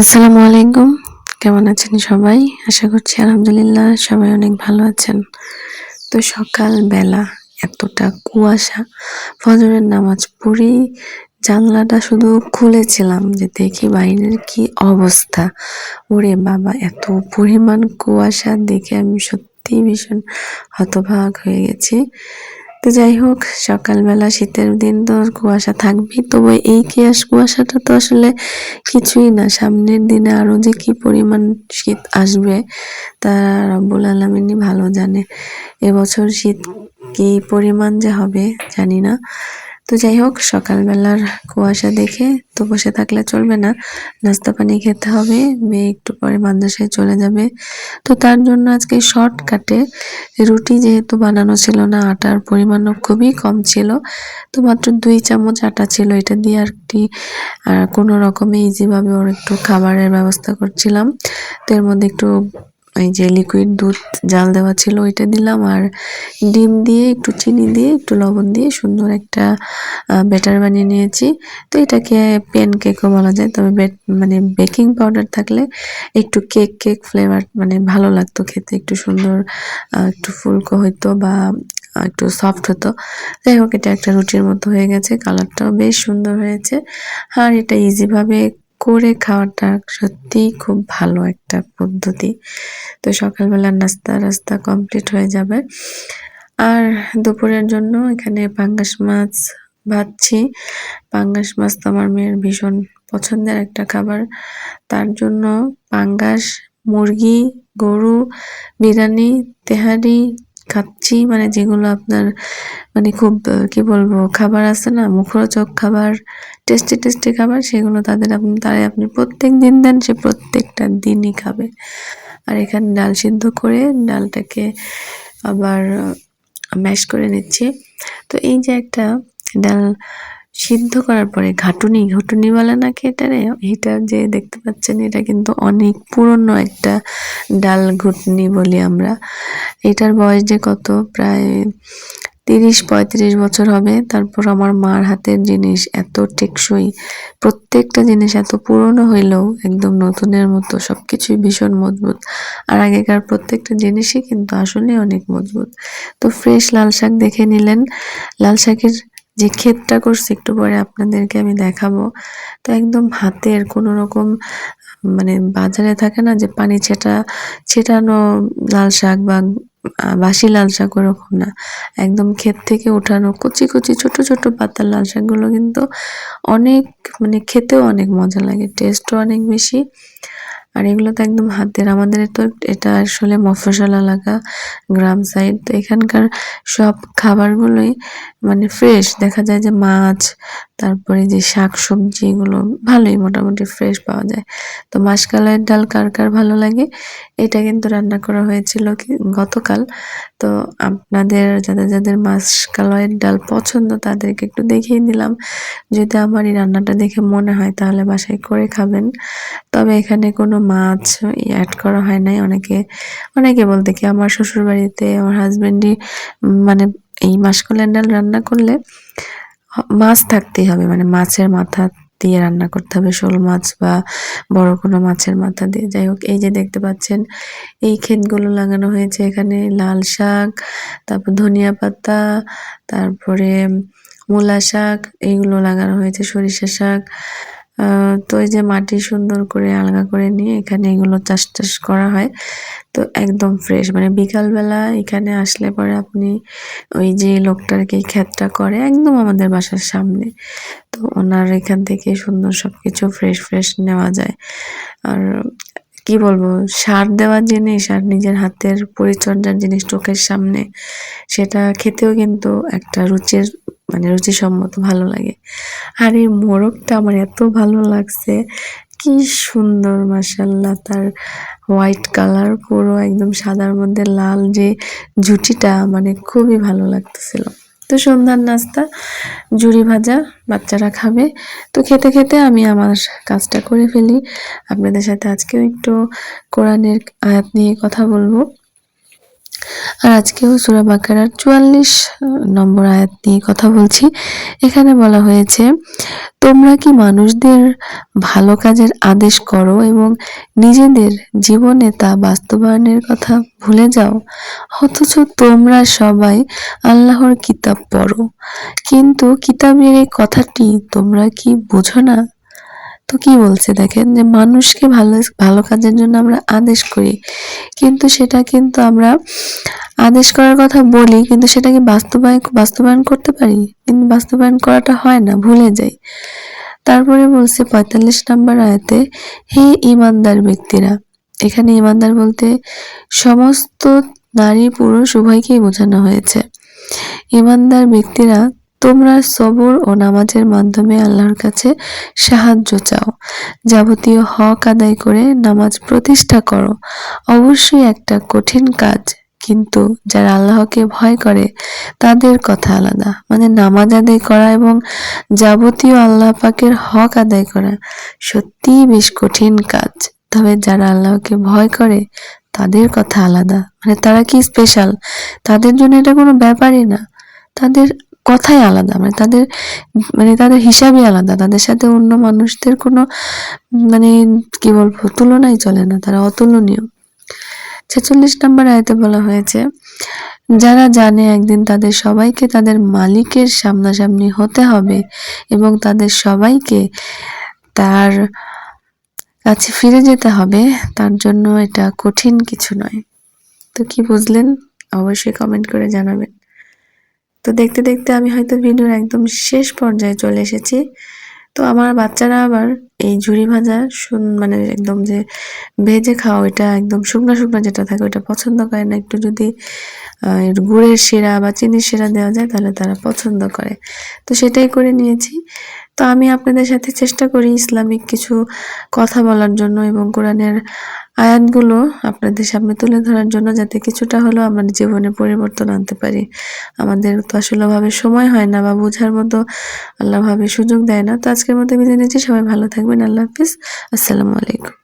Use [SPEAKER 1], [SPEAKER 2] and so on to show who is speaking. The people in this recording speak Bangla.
[SPEAKER 1] আসসালামু আলাইকুম। কেমন আছেন সবাই? আশা করছি আলহামদুলিল্লাহ সবাই অনেক ভালো আছেন। তো সকালবেলা এতটা কুয়াশা, ফজরের নামাজ পড়ি, জানলাটা শুধু খুলেছিলাম যে দেখি বাইরের কি অবস্থা। ওরে বাবা, এত পরিমাণ কুয়াশা দেখে আমি সত্যি ভীষণ হতভাগ হয়ে গেছি। তো যাই হোক, সকালবেলা শীতের দিন তো কুয়াশা থাকবে তবে এই কেয়াস কুয়াশাটা তো আসলে কিছুই না। সামনের দিনে আরও যে কি পরিমাণ শীত আসবে তা রব্বুল আলমিনই ভালো জানে। এবছর শীত কি পরিমাণ যে হবে জানি না। তো যাই হোক, সকালবেলার কুয়াশা দেখে তো বসে থাকলে চলবে না। নাস্তা পানি খেতে হবে, মেয়ে একটু পরে মাদ্রাসায় চলে যাবে। তো তার জন্য আজকে শর্টকাটে রুটি যেহেতু বানানো ছিল না, আটার পরিমাণও খুবই কম ছিল। তো মাত্র দুই চামচ আটা ছিল, এটা দিয়ে আর কি কোনো রকমে ইজিভাবে ওর একটু খাবারের ব্যবস্থা করছিলাম। তো এর মধ্যে একটু এই যে লিকুইড দুধ জাল দেওয়া ছিল, ওইটা দিলাম আর ডিম দিয়ে একটু চিনি দিয়ে, একটু লবণ দিয়ে সুন্দর একটা ব্যাটার বানিয়ে নিয়েছি। তো এটাকে প্যান কেকও বলা যায়, তবে মানে বেকিং পাউডার থাকলে একটু কেক কেক ফ্লেভার মানে ভালো লাগতো খেতে, একটু সুন্দর একটু ফুলকো হইতো বা একটু সফট হতো। যাই হোক, এটা একটা রুটির মতো হয়ে গেছে কালারটাও বেশ সুন্দর হয়েছে। আর এটা ইজিভাবে করে খাওয়াটা সত্যিই খুব ভালো একটা পদ্ধতি। তো সকালবেলা নাস্তা রাস্তা কমপ্লিট হয়ে যাবে। আর দুপুরের জন্য এখানে পাঙ্গাস মাছ ভাজছি। পাঙ্গাস মাছ তো আমার মেয়ের ভীষণ পছন্দের একটা খাবার। তার জন্য পাঙ্গাস, মুরগি, গরু, বিরিয়ানি, তেহারি খাচ্ছি মানে যেগুলো আপনার মানে খুব কি বলব, খাবার আছে না, মুখরোচক খাবার টেস্টি টেস্টি খাবার, সেগুলো তাদের আপনি তারাই আপনি প্রত্যেক দিন দেন, সে প্রত্যেকটা দিনই খাবে। আর এখানে ডাল সিদ্ধ করে ডালটাকে আবার ম্যাশ করে নিচ্ছি। তো এই যে একটা ডাল সিদ্ধ করার পরে ঘাটুনি ঘটুনি বলে নাকি এটা রে? এটা যে দেখতে পাচ্ছেন, এটা কিন্তু অনেক পুরনো একটা ডাল ঘুটনি বলি আমরা। এটার বয়স যে কত? প্রায় তিরিশ, পঁয়ত্রিশ বছর হবে। তারপর আমার মার হাতের জিনিস এত টেকসই। প্রত্যেকটা জিনিস এত পুরনো হইলেও একদম নতুনের মতো সব কিছুই ভীষণ মজবুত। আর আগেকার প্রত্যেকটা জিনিসই কিন্তু আসলে অনেক মজবুত। তো ফ্রেশ লাল শাক দেখে নিলেন। লাল শাকের যে ক্ষেতটা করছি, একটু পরে আপনাদেরকে আমি দেখাবো। তো একদম হাতের কোনো রকম মানে বাজারে থাকে না যে পানি ছেটা, ছেটানো লাল শাক বা বাসি লাল শাক ওরকম না। একদম ক্ষেত থেকে ওঠানো কচি কচি ছোট ছোট পাতার লাল শাকগুলো কিন্তু অনেক মানে খেতেও অনেক মজা লাগে টেস্টও অনেক বেশি। আর এগুলো তো একদম হাতের। আমাদের তো এটা আসলে মফসল এলাকা, গ্রাম সাইড তো এখানকার সব খাবারগুলোই মানে ফ্রেশ দেখা যায় যে মাছ তারপরে যে শাক সবজি এগুলো ভালোই মোটামুটি ফ্রেশ পাওয়া যায়। তো মাসকালাইয়ের ডাল কার কার ভালো লাগে? এটা কিন্তু রান্না করা হয়েছিল গতকাল। তো আপনাদের, যাদের যাদের মাসকালাইয়ের ডাল পছন্দ তাদেরকে একটু দেখিয়ে দিলাম। যদি আমার এই রান্নাটা দেখে মনে হয় তাহলে বাসায় করে খাবেন। তবে এখানে কোনো মাছ অ্যাড করা হয় নাই। অনেকে অনেকে বলতে কি আমার শ্বশুর বাড়িতে আমার হাজব্যান্ডই মানে এই মাসকলাইয়ের ডাল রান্না করলে মাছ থাকতেই হবে মানে মাছের মাথা দিয়ে রান্না করতে হবে, শোল মাছ বা বড় কোনো মাছের মাথা দিয়ে। যাই হোক, এই যে দেখতে পাচ্ছেন, এই ক্ষেতগুলো লাগানো হয়েছে এখানে লাল শাক, তারপর ধনিয়া পাতা, তারপরে মূলা শাক, এইগুলো লাগানো হয়েছে, সরিষা শাক তো এই যে মাটি সুন্দর করে আলগা করে নিয়ে এখানে এগুলো চাষ টাস করা হয়। তো একদম ফ্রেশ মানে বিকালবেলা এখানে আসলে পরে আপনি ওই যে লোকটাকে ক্ষেতটা করে একদম আমাদের বাসার সামনে। তো ওনার এখান থেকে সুন্দর সব কিছু ফ্রেশ ফ্রেশ নেওয়া যায়। আর কি বলব, সার দেওয়ার জিনিস আর নিজের হাতের পরিচর্যার জিনিস চোখের সামনে, সেটা খেতেও কিন্তু একটা রুচির মানে রুচিসম্মত, ভালো লাগে। আর এই মোরগটা আমার এত ভালো লাগছে, কি সুন্দর মাসাল্লাহ তার হোয়াইট কালার পুরো একদম সাদার মধ্যে লাল যে জুটিটা মানে খুবই ভালো লাগতেছিল। তো সন্ধ্যার নাস্তা, জুড়ি ভাজা, বাচ্চারা খাবে। তো খেতে খেতে আমি আমার কাজটা করে ফেলি। আপনাদের সাথে আজকেও একটু কোরআনের আয়াত নিয়ে কথা বলব। আর আজকেও সুরা বাকারার চুয়াল্লিশ নম্বর আয়াত নিয়ে কথা বলছি। এখানে বলা হয়েছে, তোমরা কি মানুষদের ভালো কাজের আদেশ করো এবং নিজেদের জীবনে তা বাস্তবায়নের কথা ভুলে যাও? অথচ তোমরা সবাই আল্লাহর কিতাব পড়ো। কিন্তু কিতাবের এই কথাটি তোমরা কি বোঝো না? তো কি বলছে দেখেন? যে মানুষকে ভালো ভালো কাজের জন্য আমরা আদেশ করি। কিন্তু সেটা কিন্তু আমরা আদেশ করার কথা বলি, কিন্তু সেটাকে বাস্তবায়ন বাস্তবায়ন করতে পারি? কিন্তু বাস্তবায়ন করাটা হয় না, ভুলে যাই। তারপরে বলছে পঁয়তাল্লিশ নম্বর আয়াতে, হে ইমানদার ব্যক্তিরা, এখানে ইমানদার বলতে সমস্ত নারী পুরুষ উভয়কেই বোঝানো হয়েছে। ইমানদার ব্যক্তিরা তোমরা সবর ও নামাজের মাধ্যমে আল্লাহর কাছে সাহায্য চাও। যাবতীয় হক আদায় করে নামাজ প্রতিষ্ঠা করো। অবশ্যই একটা কঠিন কাজ, কিন্তু যারা আল্লাহকে ভয় করে, তাদের কথা আলাদা। মানে নামাজ আদায় করা এবং যাবতীয় আল্লাহ পাকের হক আদায় করা সত্যিই বেশ কঠিন কাজ। তবে যারা আল্লাহকে ভয় করে, তাদের কথা আলাদা। মানে তারা কি স্পেশাল তাদের জন্য এটা কোনো ব্যাপারই না। তাদের কথাই আলাদা মানে তাদের মানে তাদের হিসাবই আলাদা, তাদের সাথে অন্য মানুষদের কোনো মানে কি বলব, তুলনাই চলে না, তারা অতুলনীয়। ছেচল্লিশ নম্বর আয়তে বলা হয়েছে, যারা জানে একদিন তাদের সবাইকে তাদের মালিকের সামনাসামনি হতে হবে এবং তাদের সবাইকে তার কাছে ফিরে যেতে হবে, তার জন্য এটা কঠিন কিছু নয়। তো কি বুঝলেন? অবশ্যই কমেন্ট করে জানাবেন। তো দেখতে দেখতে আমি হয়তো ভিডিওর একদম শেষ পর্যায়ে চলে এসেছি। তো আমার বাচ্চারা আবার এই ঝুড়ি ভাজা শুন মানে একদম যে ভেজে খাওয়া ওইটা একদম শুকনা শুকনা যেটা থাকে ওইটা পছন্দ করে না। একটু যদি গুড়ের শিরা বা চিনির শিরা দেওয়া যায় তাহলে তারা পছন্দ করে। তো সেটাই করে নিয়েছি। তো আমি আপনাদের সাথে চেষ্টা করি ইসলামিক কিছু কথা বলার জন্য এবং কোরআনের আয়াতগুলো আপনাদের সামনে তুলে ধরার জন্য যাতে কিছুটা হলেও আমার জীবনে পরিবর্তন আনতে পারি। আমাদের তো আসলে ভাবে সময় হয় না বা বোঝার মতো আল্লাহভাবে সুযোগ দেয় না। তো আজকের মতো বিদায় নিচ্ছি। সবাই ভালো থাকবেন। আল্লাহ হাফিজ। আসসালামু আলাইকুম।